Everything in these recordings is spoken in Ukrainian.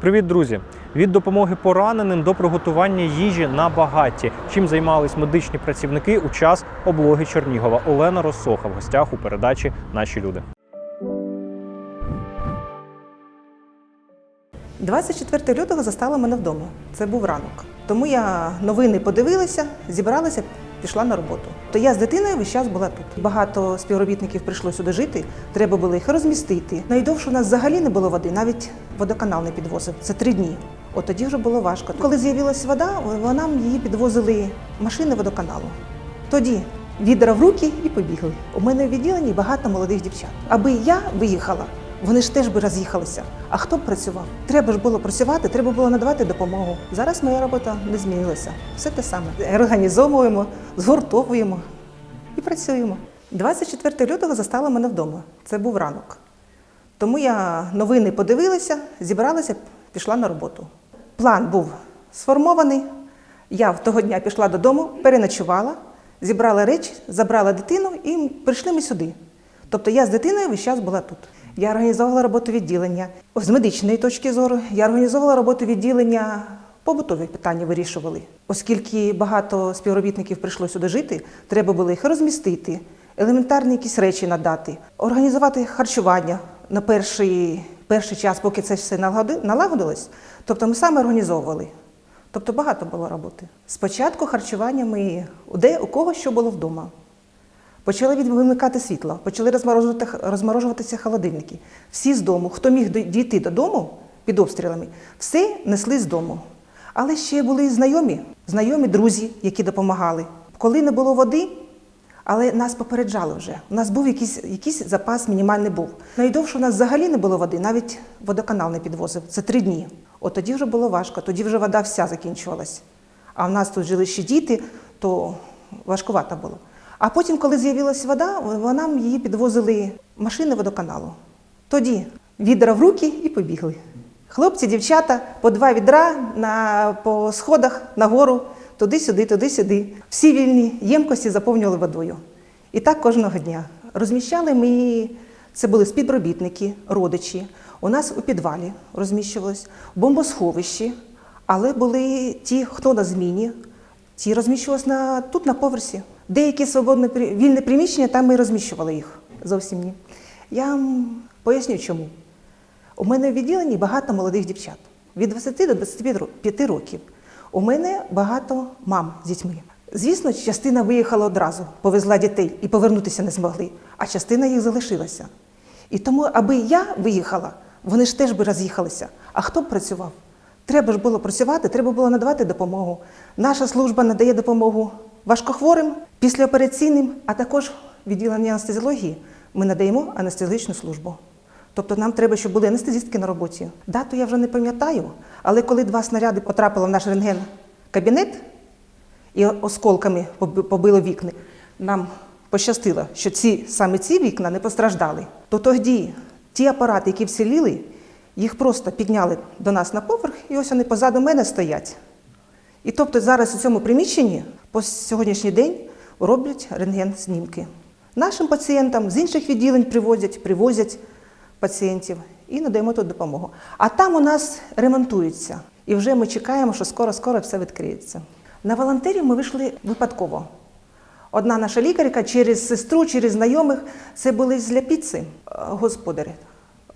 Привіт, друзі! Від допомоги пораненим до приготування їжі на багатті. Чим займались медичні працівники у час облоги Чернігова. Олена Росоха в гостях у передачі Наші люди. 24 лютого застала мене вдома. Це був ранок. Тому я новини подивилася, зібралася, пішла на роботу. То я з дитиною весь час була тут. Багато співробітників прийшло сюди жити. Треба було їх розмістити. Найдовше у нас взагалі не було води, навіть водоканал не підвозив. Це три дні. От тоді вже було важко. Коли з'явилася вода, вона її підвозили машини водоканалу. Тоді відра в руки і побігли. У мене в відділенні багато молодих дівчат. Аби я виїхала, вони ж теж би роз'їхалися. А хто б працював? Треба ж було працювати, треба було надавати допомогу. Зараз моя робота не змінилася. Все те саме. Організовуємо, згуртовуємо і працюємо. 24 лютого застала мене вдома. Це був ранок. Тому я новини подивилася, зібралася, пішла на роботу. План був сформований. Я в того дня пішла додому, переночувала, зібрала речі, забрала дитину і прийшли ми сюди. Тобто я з дитиною весь час була тут. Я організовувала роботу відділення. З медичної точки зору я організовувала роботу відділення, побутові питання вирішували. Оскільки багато співробітників прийшло сюди жити, треба було їх розмістити, елементарні якісь речі надати, організувати харчування на перший, перший час, поки це все налагодилось. Тобто ми саме організовували. Тобто багато було роботи. Спочатку харчування ми де у кого що було вдома. Почали від- вимикати світло, почали розморожувати, розморожуватися холодильники. Всі з дому, хто міг дійти додому під обстрілами, все несли з дому. Але ще були знайомі, знайомі друзі, які допомагали. Коли не було води, але нас попереджали вже. У нас був якийсь, якийсь запас мінімальний був. Найдовше у нас взагалі не було води, навіть водоканал не підвозив. Це три дні. От тоді вже було важко, тоді вже вода вся закінчувалась. А в нас тут жили ще діти, то важкувато було. А потім, коли з'явилася вода, вона її підвозили машини водоканалу. Тоді відра в руки і побігли. Хлопці, дівчата, по два відра на, по сходах нагору, туди-сюди, туди-сюди. Всі вільні ємкості заповнювали водою. І так кожного дня. Розміщали ми, це були співробітники, родичі. У нас у підвалі розміщувалось, бомбосховищі, але були ті, хто на зміні, ті розміщувалися на, тут на поверсі. Деякі свободне вільне приміщення, там ми розміщували їх. Зовсім ні. Я вам поясню чому. У мене в відділенні багато молодих дівчат від 20 до 25 років. У мене багато мам з дітьми. Звісно, частина виїхала одразу, повезла дітей і повернутися не змогли, а частина їх залишилася. І тому, аби я виїхала, вони ж теж би роз'їхалися. А хто б працював? Треба ж було працювати, треба було надавати допомогу. Наша служба надає допомогу важкохворим, післяопераційним, а також відділення анестезіології ми надаємо анестезичну службу. Тобто нам треба, щоб були анестезістки на роботі. Дату я вже не пам'ятаю, але коли два снаряди потрапили в наш рентген-кабінет і осколками побило вікна, нам пощастило, що ці, саме ці вікна не постраждали. То тоді ті апарати, які вціліли, їх просто підняли до нас на поверх, і ось вони позаду мене стоять. І тобто зараз у цьому приміщенні по сьогоднішній день роблять рентген-знімки. Нашим пацієнтам з інших відділень привозять, привозять пацієнтів і надаємо тут допомогу. А там у нас ремонтується. І вже ми чекаємо, що скоро-скоро все відкриється. На волонтерів ми вийшли випадково. Одна наша лікарка через сестру, через знайомих, це були з Ляпіци, е, господарі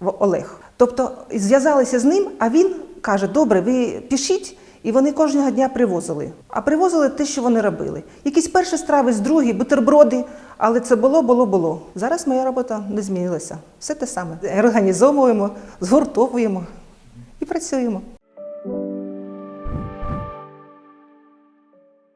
Олег. Тобто зв'язалися з ним, а він каже: добре, ви пішіть. і вони кожного дня привозили. А привозили те, що вони робили. Якісь перші страви, з другі, бутерброди, але це було, було, було. Зараз моя робота не змінилася. Все те саме. Організовуємо, згуртовуємо і працюємо.